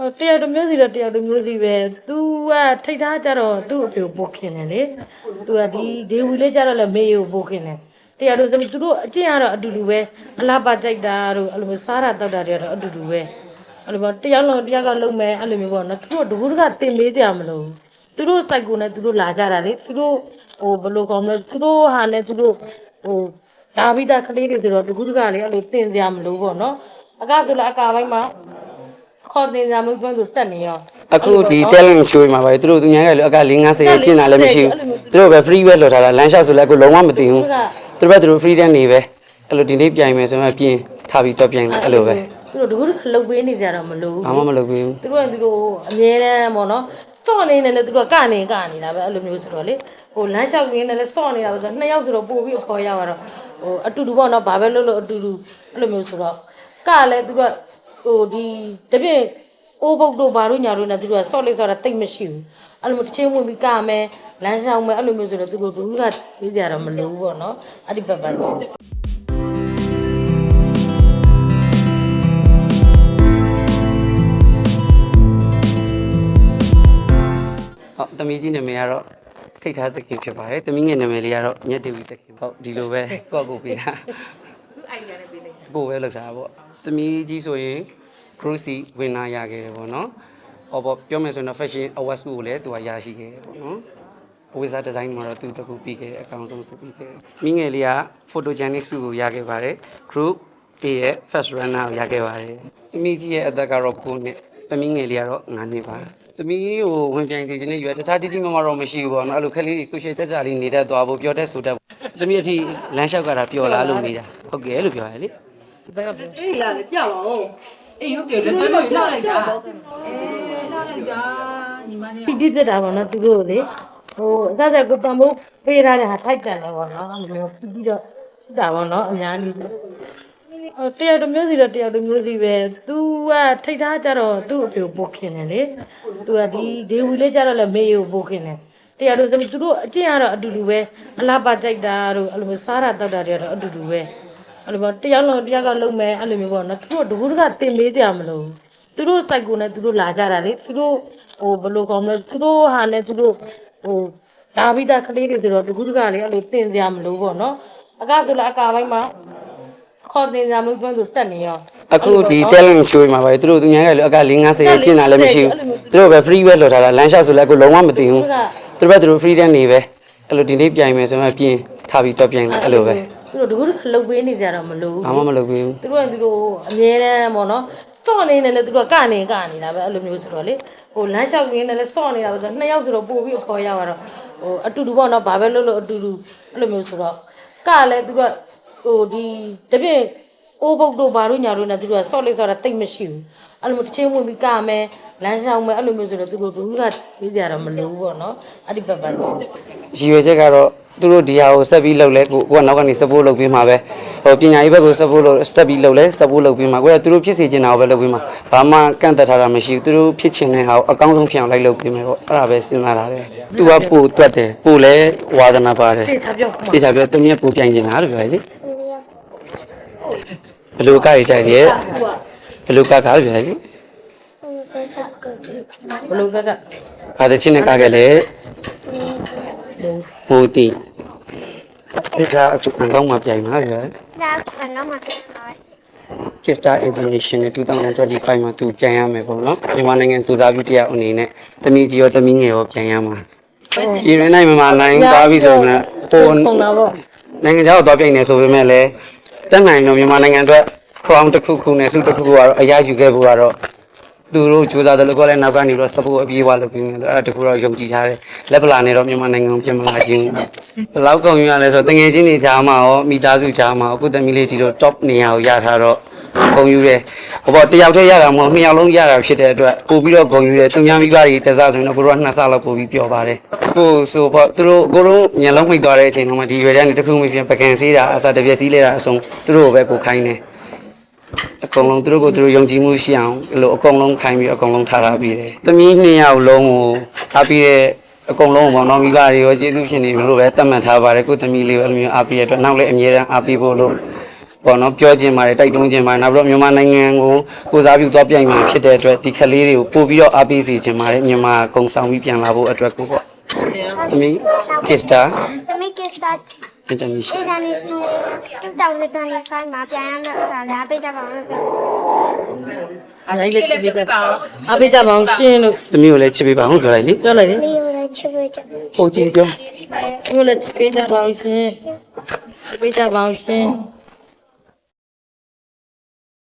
ဟိုတရားတစ်မျိုးစီတော့တရားတစ်မျိုးစီပဲ तू ကထိတ်ထားကြတော့သူ့အဖေကိုပို့ခင်တယ်လေ तू ကဒီဒေဝီလေးကြတော့လည်းမေကိုပို့ခင်တယ်တရားတို့သူတို့အကျင့်ကတော့အတူတူပဲအလားပါကြိုက်တာတို့အဲ့လိုမျိုးစားတာတောက်တာတွေကတော့အတူတူပဲအဲ့လိုပေါ့တရားလုံးတရားကလုံးမယ်အဲ့လိုမျိုးပေါ့နော်သူတို့တကူတကတင်မေးကြမလို့သူတို့စိုက်ကိုနဲ့သူတို့လာကြတာလေသူတို့ဟိုဘယ်လိုကောင်းမလဲသူတို့ဟာနဲ့သူတို့ဟိုဒါဗိတာကလေးတွေဆိုတော့တကူတကလေအဲ့လိုတင်ကြမလို့ပေါ့နော်အကဆိုလည်းအကာပိုင်းမှာ ခေါ်တင်ကြမှုပြောသူတက်နေရောအခုဒီ talent show မှာပါသူတို့သူညာကလည်းအက၄50ရဲ့ကျင့်တာလည်းမရှိဘူးသူတို့ပဲ free ပဲလွှတ်ထားတာလမ်းလျှောက်ဆိုလည်းအခုလုံးဝမသိဘူးသူတို့ပဲသူတို့ free တဲ့နေပဲအဲ့လိုဒီနေ့ပြိုင်မယ်ဆိုမှပြင်ထားပြီးတော့ပြိုင်တယ်အဲ့လိုပဲသူတို့တကူတကလှုပ်ပေးနေကြတော့မလို့ဘာမှမလုပ်ဘူးသူတို့ကသူတို့အမြဲတမ်းပေါ့နော်စော့နေနေလဲသူတို့ကကနေကနေလာပဲအဲ့လိုမျိုးဆိုတော့လေဟိုလမ်းလျှောက်ရင်းနဲ့လဲစော့နေတာပဲဆိုတော့နှစ်ယောက်ဆိုတော့ပို့ပြီးအခေါ်ရောက်တော့ဟိုအတူတူပေါ့နော်ဘာပဲလုပ်လို့အတူတူအဲ့လိုမျိုးဆိုတော့ကလည်းသူတို့က ဟိုဒီတပြည့်အိုးဘုတ်တို့ဘာတို့ညာတို့နဲ့သူတို့ကစော့လေးစော့တာတိတ်မရှိဘူးအဲ့လိုမျိုးတစ်ချင်းဝင်ပြီးကမယ်လမ်းလျှောက်မယ်အဲ့လိုမျိုးဆိုတော့သူတို့ဘူးကပြေးကြတော့မလို့ဘူးပေါ့နော်အဲ့ဒီပတ်ပတ်လို့ဟုတ်တမီးကြီးနာမည်ကတော့ထိတ်ထားသခင်ဖြစ်ပါတယ်တမီးငယ်နာမည်လေးကတော့ညက်တူသခင်ဟုတ်ဒီလိုပဲကိုယ့်ကိုယ်ပေးတာ ကိုယ်ပဲလောက်တာပေါ့တမီးကြီးဆိုရင် cruise winner ရခဲ့တယ်ပေါ့နော်ဟောပေါ့ပြောမယ်ဆိုရင်တော့ fashion awards ကိုလည်းသူကရရှိခဲ့တယ်ပေါ့နော်ဝိဇာဒီဇိုင်းမှာတော့သူတကူပြီးခဲ့တယ်အကောင်ဆုံးသူပြီးခဲ့တယ်မိငယ်လေးက photogenic စုကိုရခဲ့ပါတယ် group A ရဲ့ first runner ကိုရခဲ့ပါတယ်အမိကြီးရဲ့အသက်ကတော့9နှစ်သမီးငယ်လေးကတော့9နှစ်ပါသမီးကိုဝင်ပြိုင်စီခြင်းနဲ့ရွယ်တခြားကြီးကြီးမားမားတော့မရှိဘူးပေါ့နော်အဲ့လိုခက်လေး social တက်ကြလေးနေတတ်သွားဖို့ပြောတတ်ဆိုတတ်သမီးအထိလမ်းလျှောက်ကတာပျော်လားလို့နေတာဟုတ်ကဲ့လို့ပြောရလေ ဒီဘက်ကပြောအေးလာလေပြပါဦးအေးရုပ်တယ်တော်တော်လှလိုက်တာအဲလှလိုက်တာညီမလေးပီတိဖြစ်တာပေါ့နော်သူတို့ကိုလေဟိုအစစကိုတံမိုးပေးထားတဲ့ဟာထိုက်တန်တယ်ပေါ့နော်အဲ့လိုမျိုးပြီးတော့ဖြစ်တာပေါ့နော်အများကြီးဟိုတရားတစ်မျိုးစီတော့တရားတစ်မျိုးစီပဲ तू ကထိတ်ထားကြတော့သူ့အဖေကိုပို့ခင်တယ်လေ तू ကဒီဒေဝီလေးကြတော့လည်းမေကိုပို့ခင်တယ်တရားတို့သူတို့အကျင့်ကတော့အတူတူပဲအလားပါကြိုက်တာတို့အဲ့လိုမျိုးစားတာတောက်တာတွေကတော့အတူတူပဲ အဲ့လိုပေါ့တရားလုံးတရားကလုံးမယ်အဲ့လိုမျိုးပေါ့နော်သူတို့တကူတကတင်မေးကြမလို့သူတို့စိုက်ကိုနဲ့သူတို့လာကြတာလေသူတို့ဟိုဘယ်လိုကောင်းမလဲသူတို့ဟာနဲ့သူတို့ဟိုဒါဗိတာကလေးတွေဆိုတော့တကူတကလေအဲ့လိုတင်ကြမလို့ပေါ့နော်အကဆိုလည်းအကာပိုင်းမှာခေါ်တင်ကြမှုပြောသူတက်နေရောအခုဒီ talent show မှာပါသူတို့သူညာကလည်းအက၄50ရဲ့ကျင့်တာလည်းမရှိဘူးသူတို့ပဲ free ပဲလွှတ်ထားတာလမ်းလျှောက်ဆိုလည်းအခုလုံးဝမသိဘူးသူတို့ပဲသူတို့ free တဲ့နေပဲအဲ့လိုဒီနေ့ပြိုင်မယ်ဆိုမှပြင်ထားပြီးတော့ပြိုင်တယ်အဲ့လိုပဲ သူတို့တကူတကလှုပ်ပေးနေကြတော့မလို့ဘာမှမလုပ်ဘူးသူတို့ကသူတို့အမြဲတမ်းပေါ့နော်စော့နေနေလဲသူတို့ကကနေကနေလာပဲအဲ့လိုမျိုးဆိုတော့လေဟိုလမ်းလျှောက်ရင်းနဲ့လဲစော့နေတာပဲဆိုတော့နှစ်ယောက်ဆိုတော့ပို့ပြီးအခေါ်ရောက်တော့ဟိုအတူတူပေါ့နော်ဘာပဲလုပ်လို့အတူတူအဲ့လိုမျိုးဆိုတော့ကလည်းသူတို့ကဟိုဒီတပြည့်အိုးဘုတ်တို့ဘာတို့ညာတို့နဲ့သူတို့ကစော့လေးစော့တာတိတ်မရှိဘူးအဲ့လိုမျိုးတစ်ချင်းဝင်ပြီးကမယ်လမ်းလျှောက်မယ်အဲ့လိုမျိုးဆိုတော့သူတို့ဘူးကပြေးကြတော့မလို့ပေါ့နော်အဲ့ဒီပတ်ပတ်လို့ရည်ရွယ်ချက်ကတော့ သူတို့ဒီဟာကိုဆက်ပြီးလုပ်လဲကိုကနောက်ကနေ support လုပ်ပေးမှာပဲဟိုပညာရေးဘက်ကို support လုပ် step ပြီးလုပ်လဲ support လုပ်ပေးမှာကိုကသူတို့ဖြစ်စေချင်တာကိုပဲလုပ်ပေးမှာဘာမှကန့်သက်ထားတာမရှိဘူးသူတို့ဖြစ်ချင်တဲ့ဟာကိုအကောင်းဆုံးဖြစ်အောင်လိုက်လုပ်ပေးမယ်ပေါ့အဲ့ဒါပဲစဉ်းစားတာပဲသူကပို့တွတ်တယ်ပို့လဲဝါသနာပါတယ်တေချာပြောတေချာပြောတမီးပို့ပြိုင်နေတာလို့ပြောရလေဘယ်လိုကရကြရဲဘယ်လိုကကားပြောရလေဘလို့ကကဘာတချင်းနဲ့ကခဲ့လဲဟိုတီ တေချာအခုအကောင်းမှပြိုင်မှာပြော That's another card. Kickstar International 2025မှာသူပြန်ရမယ်ပေါ့နော်မြန်မာနိုင်ငံသူသားပြီးတရားအနေနဲ့တမီးကြီးရောတမီးငယ်ရောပြန်ရမှာပြည်ရင်းနိုင်မှာနိုင်သွားပြီဆိုရင်ဟိုပုံလာပေါ့နိုင်ငံခြားကိုသွားပြိုင်နေဆိုပေမဲ့လည်းတက်နိုင်တော့မြန်မာနိုင်ငံအတွက် crown တစ်ခုခုနဲ့ဆုတစ်ခုခုကတော့အရယူခဲ့ဖို့ကတော့ သူတို့စူးစမ်းတယ်လို့ကိုလည်းနောက်ကနေတော့ support အပြေးဝလုပ်ပြီးမယ်အဲ့ဒါတခုတော့ယုံကြည်ထားတယ်လက်ပလာနဲ့တော့မြန်မာနိုင်ငံကိုပြင်မလာခြင်းဘယ်လောက်ကုန်ရလဲဆိုတော့တငယ်ချင်းတွေကြားမှာရောမိသားစုကြားမှာရောကိုသမီးလေးဒီလို top နေရာကိုရထားတော့ဂုံယူတယ်ဟောပေါ့တယောက်တည်းရတာမဟုတ်နှစ်ယောက်လုံးရတာဖြစ်တဲ့အတွက်ပို့ပြီးတော့ဂုံယူတယ်သူများမိဘတွေတစားဆိုရင်တော့ကိုတို့ကနှစ်ဆလောက်ပို့ပြီးပျော်ပါတယ်ကိုဆိုပေါ့သူတို့ကိုတို့ညလုံးမိတ်သွားတဲ့အချိန်တုန်းကဒီရွယ်တန်းနေတစ်ခုမှပြန်ပကံစေးတာအစားတစ်ပြက်စီးလဲတာအဆုံးသူတို့ကိုပဲကိုခိုင်းတယ် အကုန်လုံးသူတို့ကိုသူတို့ယုံကြည်မှုရှိအောင်အဲ့လိုအကုန်လုံးခိုင်းပြီးအကုန်လုံးထားထားပြီးတယ်။သမီးနှစ်ယောက်လုံးကိုအားပြီးတဲ့အကုန်လုံးပေါ့နော်မိဘတွေရောကျေးဇူးရှင်တွေလို့ပဲတတ်မှတ်ထားပါတယ်ကိုသမီးလေးကိုအဲ့လိုမျိုးအားပြီးရတဲ့အတွက်နောက်လည်းအမြဲတမ်းအားပြီးဖို့လို့ပေါ့နော်ပြောခြင်းပါတယ်တိုက်တွန်းခြင်းပါတယ်နောက်ပြီးတော့မြန်မာနိုင်ငံကိုကိုစားပြုသွားပြိုင်မှာဖြစ်တဲ့အတွက်ဒီကလေးတွေကိုပို့ပြီးတော့အားပေးစေခြင်းပါတယ်မြန်မာကုံဆောင်ပြီးပြန်လာဖို့အတွက်ကိုပေါ့သမီးကစ္စ တာသမီးကစ္စတာအင်တာနက်ရှင်အင်တာနက်2025မှာပြန်ရတဲ့အခါလည်းပေးကြပါဦးလို့အားလိုက်လက်ချပေးကြအားပေးကြပါအောင်ရှင်းလို့သမီးကိုလည်းချစ်ပေးပါဦးပြောလိုက်လေပြောလိုက်လေမီးကိုလည်းချစ်ပေးကြပုံကြည့်ပြောဘုံလည်းပေးကြပါအောင်ရှင်းပေးကြပါအောင်ရှင်း